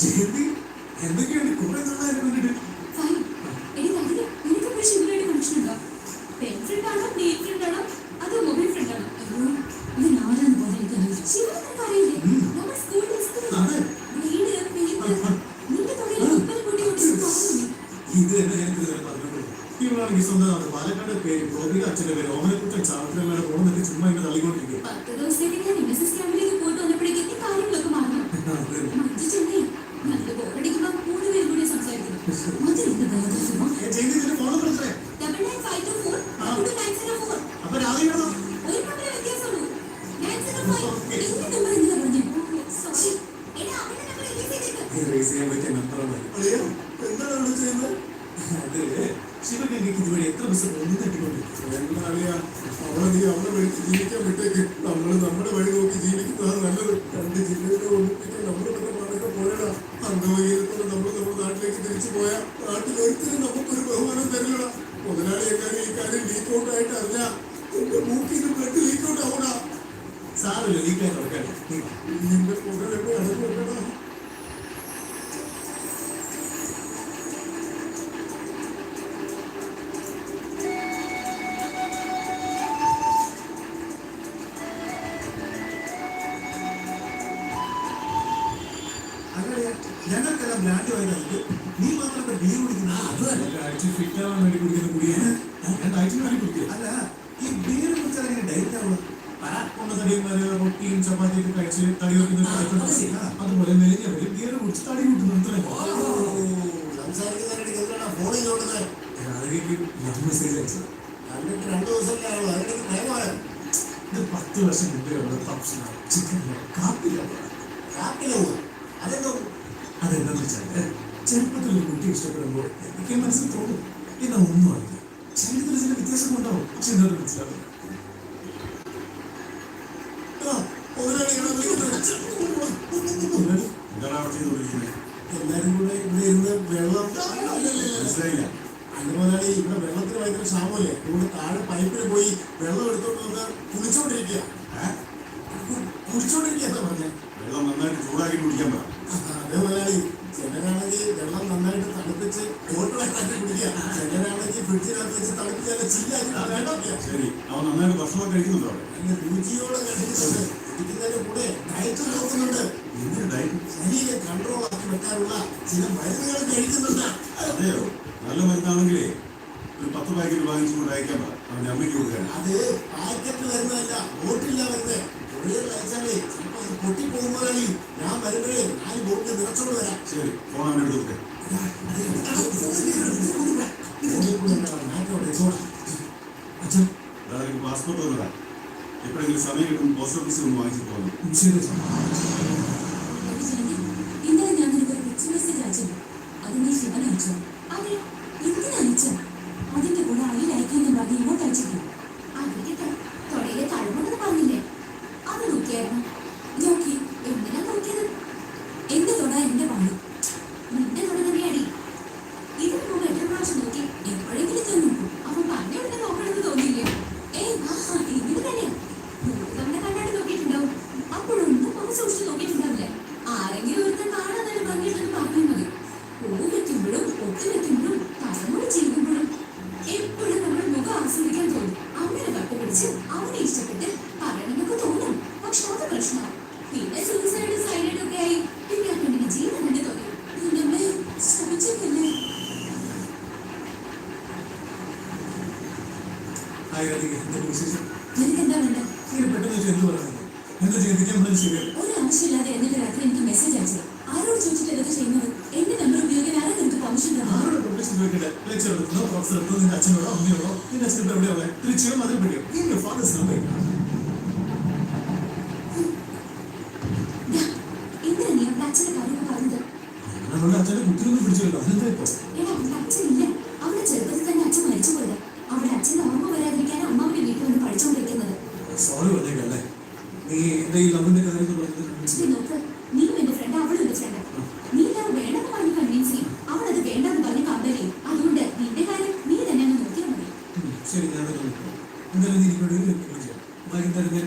ജയന്തി എന്തൊക്കെയാണ് front mobile front ഇത് കൂടി തന്നെ ഞാൻ ഇതുവരെ പറഞ്ഞിട്ടുള്ളൂ ഇവളാണെങ്കിൽ സ്വന്തം പാലക്കാട് പേര് ഗോപിക അച്ഛന്റെ പേര് ഓമനക്കുട്ടൻ സാവിത്രിയമ്മയുടെ ഫോൺ നിന്നിട്ട് ചുമ്മാ ഇങ്ങനെ തള്ളിക്കൊണ്ടിരിക്കുക പറ്റിയ നമ്പറാണ് അളിയോ എന്താണ് ചെയ്യുന്നത്? അത്. എത്ര ദിവസം നമ്മൾ വഴി നോക്കി നമ്മുടെ നമ്മൾ നമ്മുടെ നാട്ടിലേക്ക് തിരിച്ചു നമുക്കൊരു ലീക്ക് ആയിട്ട് ലീക്ക് സാറില്ല ലീക്കായി തുറക്കട്ടെ നിന്റെ ഞങ്ങൾക്കെല്ലാം ബ്രാൻഡ് വാങ്ങിയത് നീ മാത്രം ബീർ കുടിക്കുന്ന ഫിറ്റ് ആവാൻ വേണ്ടി കുടിക്കുന്ന കുടിയാണ്. ഞാൻ ഡയറ്റിന് വേണ്ടി കുടിക്കുക അല്ല ഈ ബിയർ കുടിച്ചാൽ എങ്ങനെ ഡയറ്റ് ആവുക റൊട്ടിയും ചപ്പാത്തിയൊക്കെ കഴിച്ച് തടി വെക്കുന്ന അതുപോലെ മെലിഞ്ഞവര് ബിയർ കുടിച്ച് തടി കൂട്ടുന്നു ഇത് പത്ത് വർഷം മുമ്പേ ഉള്ള ചിക്കൻ കാപ്പില്ല കാപ്പിലോ അതെന്തോ? അതെന്താന്ന് വെച്ചാൽ ചെറുപ്പത്തിൽ ഒരു കുട്ടി ഇഷ്ടപ്പെടുമ്പോൾ എനിക്ക് മനസ്സിൽ തോന്നും എന്നാ ഒന്നും അറിയില്ല ശരീരത്തിൽ ചില വ്യത്യാസം ഉണ്ടാവും. പക്ഷെ എന്താ മനസ്സിലാവില്ല എല്ലാരും കൂടെ ഇവിടെ ഇരുന്ന് വെള്ളം മനസ്സിലായില്ല. മുതലാളി ഇവിടെ വെള്ളത്തിന് ഭയങ്കര ക്ഷാമല്ലേ ഇവിടെ താഴെ പൈപ്പിൽ പോയി വെള്ളം എടുത്തോണ്ട് വന്ന് കുളിച്ചോണ്ടിരിക്കുക. കുളിച്ചോണ്ടിരിക്കുക എന്താ പറഞ്ഞേ? വെള്ളം നന്നായിട്ട് ചൂടാക്കി കുടിക്കാൻ പറ. അതേപോലെ ചിലരാണെങ്കിൽ വെള്ളം നന്നായിട്ട് തണുപ്പിച്ച് ബോട്ടിലാക്കി കുടിക്കുക. ചിലരാണെങ്കിൽ ഫ്രിഡ്ജിനകത്ത് വെച്ച് തണുപ്പിച്ചാൽ ചില്ലാക്കി ശരി. അവൻ നന്നായിട്ട് ഭക്ഷണം കഴിക്കുന്നുണ്ടോ അതിന്റെ രുചിയോടെ കഴിക്കുന്നുണ്ട്. കുടിക്കുന്നതിന്റെ കൂടെ ഡയറ്റ് നോക്കുന്നുണ്ട്. ശരീരം കൺട്രോൾ ആക്കി വെക്കാനുള്ള ചില മരുന്നുകൾ കഴിക്കുന്നുണ്ട്. അതെയോ? നല്ല മരുന്നാണെങ്കിലേ ഒരു പത്ത് പാക്കറ്റ് വാങ്ങിച്ചുകൊണ്ട് അയക്കാൻ പറ. അവന്റെ അമ്മയ്ക്ക് കൊടുക്കാൻ. അത് പാക്കറ്റ് വരുന്നതല്ല ബോട്ടില്ല വരുന്നത് കൊറിയറിൽ അയച്ചാലേ പൊട്ടിപ്പോകുമ്പോഴാണ് ഞാൻ വരുമ്പോഴേ ഞാൻ ബോട്ടിൽ നിറച്ചോണ്ട് വരാം ശരി ഫോൺ. അച്ഛൻ അതായത് പാസ്പോർട്ട് വന്നതാ എപ്പോഴെങ്കിലും സമയം കിട്ടും പോസ്റ്റ് ഓഫീസിൽ ഒന്ന് വാങ്ങിച്ചു പോകുന്നു ശരി പിന്നെ സൂസൈഡ് സൈലഡ് ഒക്കെ ആയി. പിന്നെ പെണ്ണിന് ജീവൻ തന്നെ തോന്നി. നിന്നെ ശ്രമിച്ചിട്ടില്ലേ. ഹായ് രാധിക എന്താ വിശേഷം? നിനക്ക് എന്താ വേണ്ടത്? ഇങ്ങനെ പെട്ടെന്ന് വെച്ചാൽ എന്ത് എന്താ ചിന്തിക്കാൻ പറ്റുന്നത് ശരിയല്ല ഒരു ആവശ്യമില്ലാതെ എന്നിട്ട് രാത്രി എനിക്ക് മെസ്സേജ് അയച്ചത്. ആരോട് ചോദിച്ചിട്ട് ഇതൊക്കെ ചെയ്യുന്നത്? എന്റെ നമ്പർ ഉപയോഗിക്കാൻ ആരും നിനക്ക് പെർമിഷൻ ചോദിക്കട്ടെ നിന്റെ അച്ഛനോടോ അമ്മയോടോ നിന്റെ അച്ഛൻ ഇപ്പൊ തിരിച്ചു മതിൽ തിരിച്ചോ നിന്റെ ഫാദേഴ്സ് നമ്പർ അതുകൊണ്ട് അച്ഛന്റെ കുത്തിനൊന്നും പിടിച്ചില്ലല്ലോ. അതെന്താ ഇപ്പൊ? സോറി പറഞ്ഞേക്കല്ലേ നീ എന്റെ ഈ ലവിന്റെ കാര്യം നീ എന്റെ ഫ്രണ്ട് നീ അത് അതുകൊണ്ട് നിന്റെ കാര്യം നീ വൈകുന്നേരം ഞാൻ